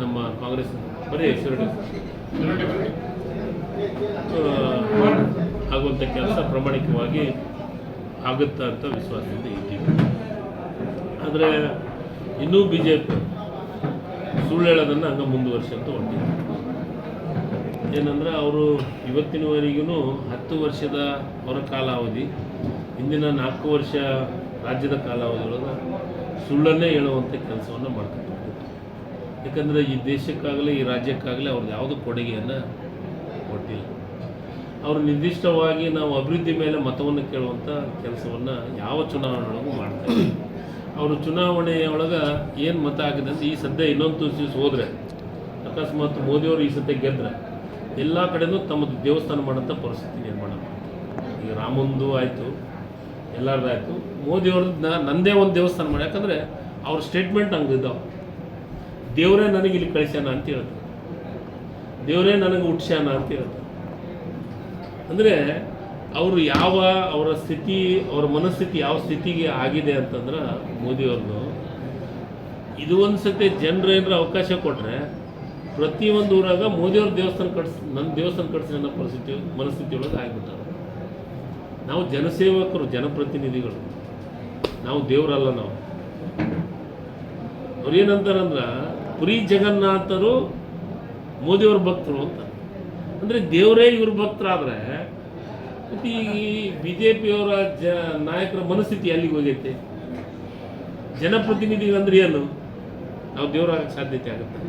ನಮ್ಮ ಕಾಂಗ್ರೆಸ್ ಬರೀ ಆಗುವಂಥ ಕೆಲಸ ಪ್ರಾಮಾಣಿಕವಾಗಿ ಆಗುತ್ತಾ ಅಂತ ವಿಶ್ವಾಸದಿಂದ ಇದ್ದೀವಿ ಆದರೆ ಇನ್ನೂ ಬಿ ಜೆ ಪಿ ಸುಳ್ಳು ಹೇಳೋದನ್ನು ಹಂಗೆ ಮುಂದುವರ್ಸಂತ ಹೊಂಟಿದೆ. ಏನಂದ್ರೆ ಅವರು ಇವತ್ತಿನವರೆಗೂ ಹತ್ತು ವರ್ಷದ ಅವರ ಕಾಲಾವಧಿ, ಇಂದಿನ ನಾಲ್ಕು ವರ್ಷ ರಾಜ್ಯದ ಕಾಲಾವಧಿಯೊಳಗೆ ಸುಳ್ಳನ್ನೇ ಹೇಳುವಂಥ ಕೆಲಸವನ್ನು ಮಾಡ್ಕೊಂಡು ಯಾಕಂದರೆ ಈ ದೇಶಕ್ಕಾಗಲಿ, ಈ ರಾಜ್ಯಕ್ಕಾಗಲಿ ಅವ್ರದ್ದು ಯಾವುದು ಕೊಡುಗೆಯನ್ನು ಕೊಟ್ಟಿಲ್ಲ. ಅವರು ನಿರ್ದಿಷ್ಟವಾಗಿ ನಾವು ಅಭಿವೃದ್ಧಿ ಮೇಲೆ ಮತವನ್ನು ಕೇಳುವಂಥ ಕೆಲಸವನ್ನು ಯಾವ ಚುನಾವಣೆಯೊಳಗೂ ಮಾಡ್ತಾರೆ ಅವರು ಚುನಾವಣೆಯೊಳಗೆ ಏನು ಮತ ಆಗಿದೆ ಅಂತ ಈ ಸದ್ಯ ಇನ್ನೊಂದು ದಿವಸ ಹೋದರೆ, ಅಕಸ್ಮಾತ್ ಮೋದಿಯವರು ಈ ಸದ್ಯ ಗೆದ್ದರೆ ಎಲ್ಲ ಕಡೆನೂ ತಮ್ಮದು ದೇವಸ್ಥಾನ ಮಾಡೋಂಥ ಪರಿಸ್ಥಿತಿ ನಿರ್ಮಾಣ ಮಾಡ್ತಾರೆ. ಈಗ ರಾಮಂದು ಆಯಿತು ಎಲ್ಲರದ್ದು ಆಯಿತು. ಮೋದಿಯವ್ರದ್ದು ನಂದೇ ಒಂದು ದೇವಸ್ಥಾನ ಮಾಡಿ, ಯಾಕಂದರೆ ಅವ್ರ ಸ್ಟೇಟ್ಮೆಂಟ್ ಹಂಗೆ ಇದ್ದಾವೆ ದೇವರೇ ನನಗೆ ಇಲ್ಲಿ ಕಳಿಸ್ಯಾನ ಅಂತ ಹೇಳ್ತಾರೆ. ದೇವರೇ ನನಗೆ ಹುಟ್ಸ್ಯಾನ ಅಂತ ಹೇಳ್ತಾರೆ. ಅಂದರೆ ಅವರು ಯಾವ ಅವರ ಸ್ಥಿತಿ, ಅವರ ಮನಸ್ಥಿತಿ ಯಾವ ಸ್ಥಿತಿಗೆ ಆಗಿದೆ ಅಂತಂದ್ರೆ ಮೋದಿಯವ್ರದ್ದು ಇದು ಒಂದು ಸತಿ ಜನರು ಏನಾರ ಅವಕಾಶ ಕೊಟ್ಟರೆ ಪ್ರತಿಯೊಂದು ಊರಾಗ ಮೋದಿಯವ್ರ ದೇವಸ್ಥಾನ ಕಟ್ಸ್ ನನ್ನ ದೇವಸ್ಥಾನ ಕಟ್ಸಿ ಅನ್ನೋ ಪರಿಸ್ಥಿತಿ, ಮನಸ್ಥಿತಿ ಒಳಗೆ ಆಗಿಬಿಟ್ಟಾರೆ. ನಾವು ಜನಸೇವಕರು, ಜನಪ್ರತಿನಿಧಿಗಳು. ನಾವು ದೇವರಲ್ಲ ನಾವು. ಅವ್ರು ಏನಂತಾರಂದ್ರೆ ಪುರಿ ಜಗನ್ನಾಥರು ಮೋದಿಯವ್ರ ಭಕ್ತರು ಅಂತ. ಅಂದರೆ ದೇವರೇ ಇವ್ರ ಭಕ್ತರಾದರೆ, ಮತ್ತು ಈ ಬಿ ಜೆ ಪಿಯವರ ಜ ನಾಯಕರ ಮನಸ್ಥಿತಿ ಅಲ್ಲಿಗೆ ಹೋಗೈತೆ. ಜನಪ್ರತಿನಿಧಿಗಳಂದ್ರೆ ಏನು? ನಾವು ದೇವರಾಗಕ್ಕೆ ಸಾಧ್ಯತೆ ಆಗುತ್ತೆ.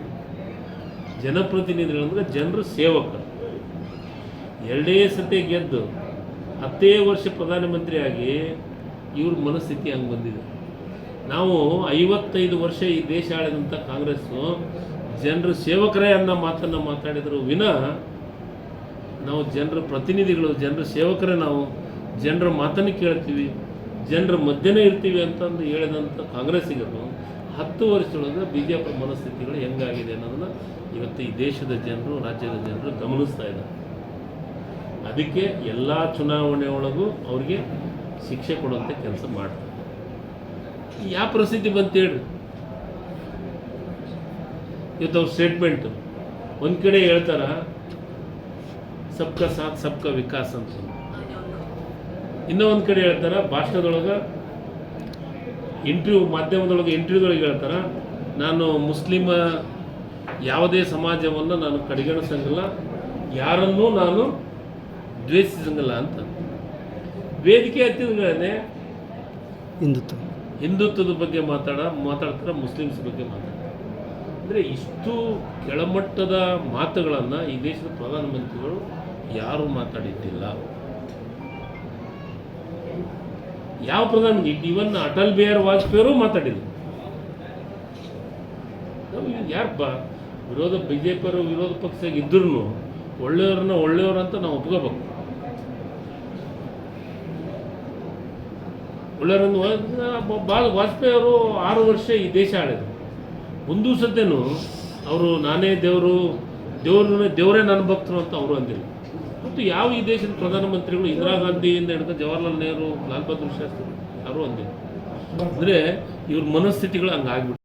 ಜನಪ್ರತಿನಿಧಿಗಳಂದ್ರೆ ಜನರ ಸೇವಕರು. ಎರಡೇ ಸತಿ ಗೆದ್ದು ಹತ್ತೇ ವರ್ಷ ಪ್ರಧಾನಮಂತ್ರಿಯಾಗಿ ಇವ್ರ ಮನಸ್ಥಿತಿ ಹಂಗೆ ಬಂದಿದೆ. ನಾವು ಐವತ್ತೈದು ವರ್ಷ ಈ ದೇಶ ಆಳಿದಂಥ ಕಾಂಗ್ರೆಸ್ಸು ಜನರ ಸೇವಕರೇ ಅನ್ನೋ ಮಾತನ್ನು ಮಾತಾಡಿದ್ರು ವಿನ ನಾವು ಜನರ ಪ್ರತಿನಿಧಿಗಳು, ಜನರ ಸೇವಕರೇ ನಾವು, ಜನರ ಮಾತನ್ನು ಕೇಳ್ತೀವಿ, ಜನರ ಮಧ್ಯನೇ ಇರ್ತೀವಿ ಅಂತಂದು ಹೇಳಿದಂಥ ಕಾಂಗ್ರೆಸ್ಸಿಗರು ಹತ್ತು ವರ್ಷದೊಳಗೆ ಬಿ ಜೆ ಪಿ ಮನಸ್ಥಿತಿಗಳು ಹೆಂಗಾಗಿದೆ ಅನ್ನೋದನ್ನು ಇವತ್ತು ಈ ದೇಶದ ಜನರು, ರಾಜ್ಯದ ಜನರು ಗಮನಿಸ್ತಾ ಇದ್ದಾರೆ. ಅದಕ್ಕೆ ಎಲ್ಲ ಚುನಾವಣೆ ಒಳಗೂ ಅವ್ರಿಗೆ ಶಿಕ್ಷೆ ಕೊಡುವಂಥ ಕೆಲಸ ಮಾಡ್ತಾರೆ. ಯಾವ ಪರಿಸ್ಥಿತಿ ಹೇಳ್ರಿ? ಇವತ್ತು ಅವ್ರ ಸ್ಟೇಟ್ಮೆಂಟು ಒಂದು ಕಡೆ ಹೇಳ್ತಾರ, ಸಬ್ಕ ಸಾಥ್, ಸಬ್ಕ ವಿಕಾಸ್ ಅಂತ. ಇನ್ನೂ ಒಂದು ಕಡೆ ಹೇಳ್ತಾರ, ಭಾಷಣದೊಳಗೆ ಇಂಟರ್ವ್ಯೂ ಮಾಧ್ಯಮದೊಳಗೆ ಇಂಟರ್ವ್ಯೂದೊಳಗೆ ಹೇಳ್ತಾರ, ನಾನು ಮುಸ್ಲಿಮ ಯಾವುದೇ ಸಮಾಜವನ್ನು ನಾನು ಕಡೆಗಣಿಸಂಗಿಲ್ಲ, ಯಾರನ್ನೂ ನಾನು ದ್ವೇಷಿಸಂಗಿಲ್ಲ ಅಂತ. ವೇದಿಕೆ ಹತ್ತಿದ್ರೆ ಹಿಂದುತ್ವ. ಹಿಂದುತ್ವದ ಬಗ್ಗೆ ಮಾತಾಡ, ಮಾತಾಡ್ತಾರೆ ಮುಸ್ಲಿಮ್ಸ್ ಬಗ್ಗೆ ಮಾತಾಡ್ತಾರೆ. ಅಂದರೆ ಇಷ್ಟು ಕೆಳಮಟ್ಟದ ಮಾತುಗಳನ್ನು ಈ ದೇಶದ ಪ್ರಧಾನಮಂತ್ರಿಗಳು ಯಾರೂ ಮಾತಾಡಿದ್ದಿಲ್ಲ. ಯಾವ ಪ್ರಧಾನ ಇವನ್ ಅಟಲ್ ಬಿಹಾರಿ ವಾಜಪೇಯಿಯವರು ಮಾತಾಡಿದ್ರು. ಯಾರು ಬ, ವಿರೋಧ ಬಿ ಜೆ ಪಿಯವರು ವಿರೋಧ ಪಕ್ಷ ಇದ್ರೂ ಒಳ್ಳೆಯವ್ರನ್ನ ಒಳ್ಳೆಯವ್ರು ಅಂತ ನಾವು ಒಪ್ಕೋಬೇಕು. ಒಳ್ಳೆಯವರನ್ನು ಭಾಳ ವಾಜಪೇಯಿ ಅವರು ಆರು ವರ್ಷ ಈ ದೇಶ ಆಡಿದ್ರು ಒಂದು ಸದ್ಯನೂ ಅವರು ನಾನೇ ದೇವರು ದೇವ್ರನ್ನ ದೇವರೇ ನನ್ನ ಭಕ್ತರು ಅಂತ ಅವರು ಅಂದಿಲ್ಲ. ಮತ್ತು ಯಾವ ಈ ದೇಶದ ಪ್ರಧಾನಮಂತ್ರಿಗಳು ಇಂದಿರಾ ಗಾಂಧಿಯಿಂದ ಹಿಡಿದು ಜವಾಹರ್ಲಾಲ್ ನೆಹರು, ಲಾಲ್ ಬಹದ್ದೂರ್ ಶಾಸ್ತ್ರಿ ಅವರು ಅಂದಿಲ್ಲ. ಅಂದರೆ ಇವ್ರ ಮನಸ್ಥಿತಿಗಳು ಹಂಗೆ ಆಗ್ಬಿಟ್ಟು